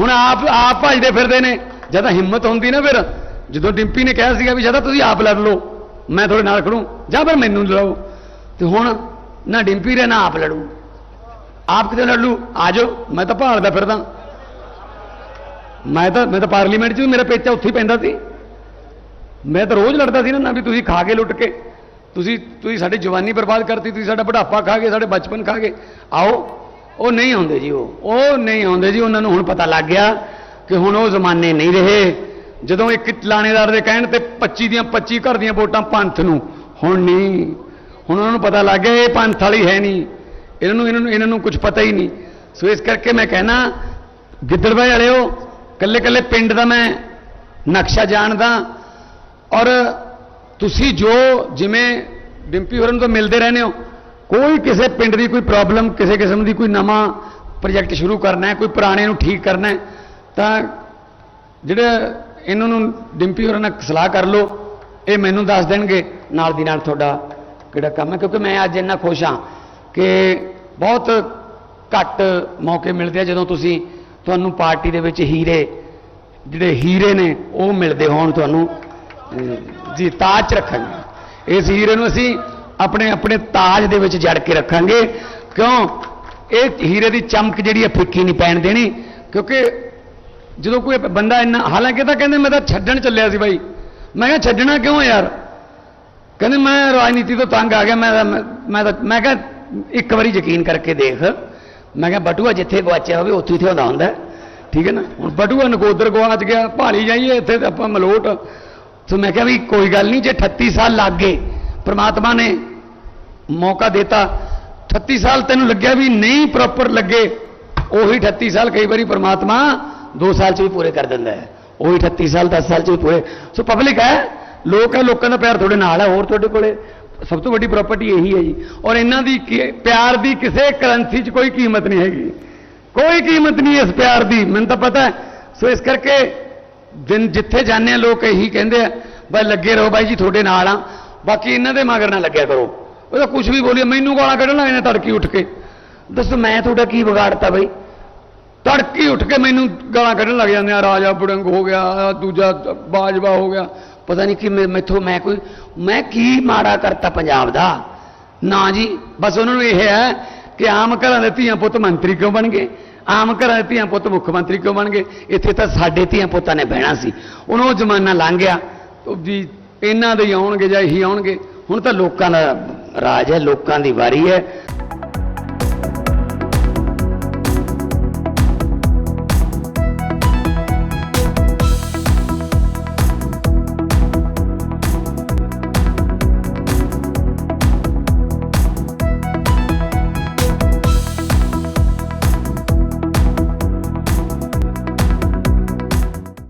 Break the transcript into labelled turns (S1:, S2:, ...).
S1: ਹੁਣ ਆਪ ਆਪ ਭਜਦੇ ਫਿਰਦੇ ਨੇ। ਜਦੋਂ ਹਿੰਮਤ ਹੁੰਦੀ ਨਾ ਫਿਰ। ਜਦੋਂ ਡਿੰਪੀ ਨੇ ਕਿਹਾ ਸੀਗਾ ਵੀ ਜਦੋਂ ਤੁਸੀਂ ਆਪ ਲੜ ਲਓ। ਮੈਂ ਤੁਹਾਡੇ ਨਾਲ ਖੜੂ। ਜਾਂ ਫਿਰ ਮੈਨੂੰ ਲੜਾਓ। ਤੇ ਹੁਣ ਨਾ ਡਿੰਪੀ ਰੇ ਨਾ ਆਪ ਲੜੂ। ਆਪ ਕਿਤੇ ਲੜ ਲੂ? ਆ ਜਾਓ। ਮੈਂ ਤਾਂ ਭਾਲਦਾ ਫਿਰਦਾ। ਮੈਂ ਤਾਂ ਮੈਂ ਤਾਂ ਪਾਰਲੀਮੈਂਟ 'ਚ ਵੀ ਮੇਰਾ ਪੇਚਾ ਉੱਥੇ ਹੀ ਪੈਂਦਾ ਸੀ। ਮੈਂ ਤਾਂ ਰੋਜ਼ ਲੜਦਾ ਸੀ ਨਾ ਨਾ ਵੀ ਤੁਸੀਂ ਖਾ ਕੇ ਲੁੱਟ ਕੇ। ਤੁਸੀਂ ਤੁਸੀਂ ਸਾਡੀ ਜਵਾਨੀ ਬਰਬਾਦ ਕਰਤੀ, ਤੁਸੀਂ ਸਾਡਾ ਬੁਢਾਪਾ ਖਾ ਗਏ, ਸਾਡੇ ਬਚਪਨ ਖਾ ਗਏ। ਆਓ। ਉਹ ਨਹੀਂ ਆਉਂਦੇ ਜੀ ਉਹ। ਉਹ ਨਹੀਂ ਆਉਂਦੇ ਜੀ, ਉਹਨਾਂ ਨੂੰ ਹੁਣ ਪਤਾ ਲੱਗ ਗਿਆ ਕਿ ਹੁਣ ਉਹ ਜ਼ਮਾਨੇ ਨਹੀਂ ਰਹੇ। ਜਦੋਂ ਇੱਕ ਲਾਣੇਦਾਰ ਦੇ ਕਹਿਣ ਤੇ 25 ਦੀਆਂ 25 ਘਰ ਦੀਆਂ ਵੋਟਾਂ ਪੰਥ ਨੂੰ, ਹੁਣ ਨਹੀਂ। ਹੁਣ ਉਹਨਾਂ ਨੂੰ ਪਤਾ ਲੱਗ ਗਿਆ ਇਹ ਪੰਥ ਵਾਲੀ ਹੈ ਨਹੀਂ। ਇਹਨਾਂ ਨੂੰ ਇਹਨਾਂ ਨੂੰ ਇਹਨਾਂ ਨੂੰ ਕੁਝ ਪਤਾ ਹੀ ਨਹੀਂ। ਸੋ ਇਸ ਕਰਕੇ ਮੈਂ ਕਹਿਣਾ ਗਿੱਦੜਬਾਈ ਵਾਲਿਓ ਕੱਲੇ ਕੱਲੇ ਪਿੰਡ ਦਾ ਮੈਂ ਨਕਸ਼ਾ ਜਾਣਦਾ ਔਰ ਤੁਸੀਂ ਜੋ ਜਿਵੇਂ ਡਿੰਪੀ ਹੋਰਨ ਤੋਂ ਮਿਲਦੇ ਰਹਿੰਦੇ ਹੋ ਕੋਈ ਕਿਸੇ ਪਿੰਡ ਦੀ ਕੋਈ ਪ੍ਰੋਬਲਮ ਕਿਸੇ ਕਿਸਮ ਦੀ ਕੋਈ ਨਵਾਂ ਪ੍ਰੋਜੈਕਟ ਸ਼ੁਰੂ ਕਰਨਾ ਹੈ, ਕੋਈ ਪੁਰਾਣੇ ਨੂੰ ਠੀਕ ਕਰਨਾ ਹੈ, ਤਾਂ ਜਿਹੜੇ ਇਹਨਾਂ ਨੂੰ ਡਿੰਪੀ ਹੋਰਾਂ ਨਾਲ ਸਲਾਹ ਕਰ ਲਓ, ਇਹ ਮੈਨੂੰ ਦੱਸ ਦੇਣਗੇ, ਨਾਲ ਦੀ ਨਾਲ ਤੁਹਾਡਾ ਕਿਹੜਾ ਕੰਮ ਹੈ, ਕਿਉਂਕਿ ਮੈਂ ਅੱਜ ਇੰਨਾ ਖੁਸ਼ ਹਾਂ ਕਿ ਬਹੁਤ ਘੱਟ ਮੌਕੇ ਮਿਲਦੇ ਆ ਜਦੋਂ ਤੁਸੀਂ ਤੁਹਾਨੂੰ ਪਾਰਟੀ ਦੇ ਵਿੱਚ ਹੀਰੇ, ਜਿਹੜੇ ਹੀਰੇ ਨੇ, ਉਹ ਮਿਲਦੇ ਹੋਣ ਤੁਹਾਨੂੰ ਜੀ, ਤਾਜ 'ਚ ਇਸ ਹੀਰੇ ਨੂੰ ਅਸੀਂ ਆਪਣੇ ਆਪਣੇ ਤਾਜ ਦੇ ਵਿੱਚ ਜੜ ਕੇ ਰੱਖਾਂਗੇ। ਕਿਉਂ? ਇਹ ਹੀਰੇ ਦੀ ਚਮਕ ਜਿਹੜੀ ਹੈ ਫਿੱਕੀ ਨਹੀਂ ਪੈਣ ਦੇਣੀ। ਕਿਉਂਕਿ ਜਦੋਂ ਕੋਈ ਬੰਦਾ ਇੰਨਾ, ਹਾਲਾਂਕਿ ਤਾਂ ਕਹਿੰਦੇ ਮੈਂ ਤਾਂ ਛੱਡਣ ਚੱਲਿਆ ਸੀ ਬਾਈ। ਮੈਂ ਕਿਹਾ, ਛੱਡਣਾ ਕਿਉਂ ਯਾਰ? ਕਹਿੰਦੇ, ਮੈਂ ਰਾਜਨੀਤੀ ਤੋਂ ਤੰਗ ਆ ਗਿਆ। ਮੈਂ ਤਾਂ- ਮੈਂ ਤਾਂ, ਮੈਂ ਕਿਹਾ, ਇੱਕ ਵਾਰੀ ਯਕੀਨ ਕਰਕੇ ਦੇਖ। ਮੈਂ ਕਿਹਾ, ਬਟੂਆ ਜਿੱਥੇ ਗਵਾਚਿਆ ਹੋਵੇ, ਉੱਥੇ ਹੀ ਹੁੰਦਾ ਹੁੰਦਾ ਠੀਕ ਹੈ ਨਾ? ਹੁਣ ਬਟੂਆ ਨਕੋਦਰ ਗਵਾਚ ਗਿਆ, ਭਾਲੀ ਜਾਈਏ, ਇੱਥੇ ਤੇ ਆਪਾਂ ਮਲੋਟ। ਸੋ ਮੈਂ ਕਿਹਾ ਵੀ ਕੋਈ ਗੱਲ ਨਹੀਂ, ਜੇ 38 ਸਾਲ ਲੱਗ ਗਏ ਪ੍ਰਮਾਤਮਾ ਨੇ ਮੌਕਾ ਦਿੱਤਾ। 38 ਸਾਲ ਤੈਨੂੰ ਲੱਗਿਆ ਵੀ ਨਹੀਂ ਪ੍ਰੋਪਰ ਲੱਗੇ। ਉਹੀ 38 ਸਾਲ ਕਈ ਵਾਰੀ ਪ੍ਰਮਾਤਮਾ 2 ਸਾਲ ਚ ਵੀ ਪੂਰੇ ਕਰ ਦਿੰਦਾ ਹੈ। ਉਹੀ 38 ਸਾਲ 10 ਸਾਲ ਚ ਵੀ ਪੂਰੇ। ਸੋ ਪਬਲਿਕ ਹੈ, ਲੋਕ ਹੈ, ਲੋਕਾਂ ਦਾ ਪਿਆਰ ਤੁਹਾਡੇ ਨਾਲ ਹੈ, ਹੋਰ ਤੁਹਾਡੇ ਕੋਲੇ ਸਭ ਤੋਂ ਵੱਡੀ ਪ੍ਰਾਪਰਟੀ ਇਹੀ ਹੈ ਜੀ। ਔਰ ਇਹਨਾਂ ਦੀ ਕੀ- ਪਿਆਰ ਦੀ ਕਿਸੇ ਕਰੰਸੀ 'ਚ ਕੋਈ ਕੀਮਤ ਨਹੀਂ ਹੈਗੀ। ਕੋਈ ਕੀਮਤ ਨਹੀਂ ਇਸ ਪਿਆਰ ਦੀ, ਮੈਨੂੰ ਤਾਂ ਪਤਾ ਸੋ ਇਸ ਕਰਕੇ ਦਿਨ ਜਿੱਥੇ ਜਾਂਦੇ ਆ ਲੋਕ ਇਹੀ ਕਹਿੰਦੇ ਆ ਬਈ ਲੱਗੇ ਰਹੋ ਬਾਈ ਜੀ, ਤੁਹਾਡੇ ਨਾਲ ਆ ਬਾਕੀ ਇਹਨਾਂ ਦੇ ਮਗਰ ਨਾ ਲੱਗਿਆ ਕਰੋ। ਉਹ ਤਾਂ ਕੁਝ ਵੀ ਬੋਲੀ ਮੈਨੂੰ ਗਾਲਾਂ ਕੱਢਣ ਲੱਗ ਨੇ ਤੜਕੀ ਉੱਠ ਕੇ। ਦੱਸੋ ਮੈਂ ਤੁਹਾਡਾ ਕੀ ਵਿਗਾੜਤਾ ਬਈ? ਤੜਕੀ ਉੱਠ ਕੇ ਮੈਨੂੰ ਗਾਲਾਂ ਕੱਢਣ ਲੱਗ ਜਾਂਦੇ ਆ, ਰਾਜਾ ਬੁੜੰਗ ਹੋ ਗਿਆ ਦੂਜਾ ਬਾਜਵਾ ਹੋ ਗਿਆ। ਪਤਾ ਨਹੀਂ ਕਿ ਮੈਂ- ਮੈਥੋਂ ਮੈਂ ਕੋਈ ਮੈਂ ਕੀ ਮਾੜਾ ਕਰਤਾ ਪੰਜਾਬ ਦਾ? ਨਾ ਜੀ, ਬਸ ਉਹਨਾਂ ਨੂੰ ਇਹ ਹੈ ਕਿ ਆਮ ਘਰਾਂ ਦੇ ਧੀਆਂ ਪੁੱਤ ਮੰਤਰੀ ਕਿਉਂ ਬਣ ਗਏ? ਆਮ ਘਰਾਂ ਦੇ ਧੀਆਂ ਪੁੱਤ ਮੁੱਖ ਮੰਤਰੀ ਕਿਉਂ ਬਣ ਗਏ? ਇੱਥੇ ਤਾਂ ਸਾਡੇ ਧੀਆਂ ਪੁੱਤਾਂ ਨੇ ਬਹਿਣਾ ਸੀ। ਹੁਣ ਉਹ ਜ਼ਮਾਨਾ ਲੰਘ ਗਿਆ। ਜੀ ਇਹਨਾਂ ਦੇ ਹੀ ਆਉਣਗੇ ਜਾਂ ਇਹੀ ਆਉਣਗੇ। ਹੁਣ ਤਾਂ ਲੋਕਾਂ ਦਾ ਰਾਜ ਹੈ, ਲੋਕਾਂ ਦੀ ਵਾਰੀ ਹੈ।